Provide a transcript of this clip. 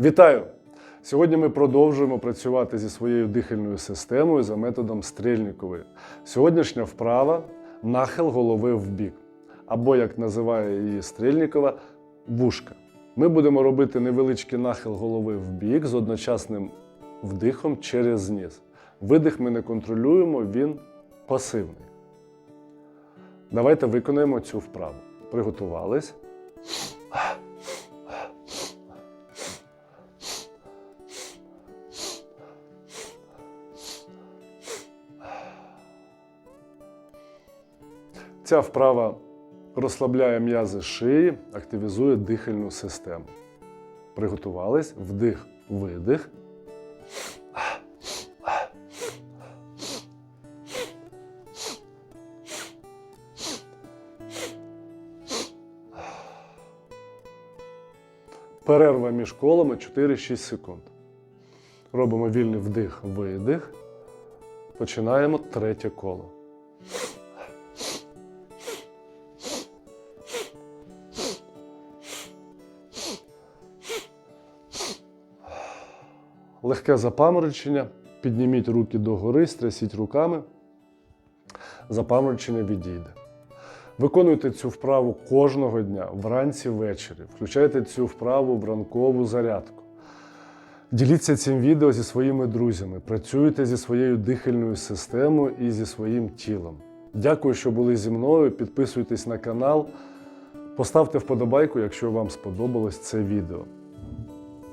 Вітаю! Сьогодні ми продовжуємо працювати зі своєю дихальною системою за методом Стрельнікової. Сьогоднішня вправа нахил голови в бік, або, як називає її Стрельнікова, вушка. Ми будемо робити невеличкий нахил голови в бік з одночасним вдихом через ніс. Видих ми не контролюємо, він пасивний. Давайте виконаємо цю вправу. Приготувались. Ця вправа розслабляє м'язи шиї, активізує дихальну систему. Приготувались. Вдих, видих. Перерва між колами 4-6 секунд. Робимо вільний вдих, видих. Починаємо третє коло. Легке запаморочення. Підніміть руки догори, стрясіть руками. Запаморочення відійде. Виконуйте цю вправу кожного дня, вранці ввечері. Включайте цю вправу в ранкову зарядку. Діліться цим відео зі своїми друзями. Працюйте зі своєю дихальною системою і зі своїм тілом. Дякую, що були зі мною. Підписуйтесь на канал. Поставте вподобайку, якщо вам сподобалось це відео.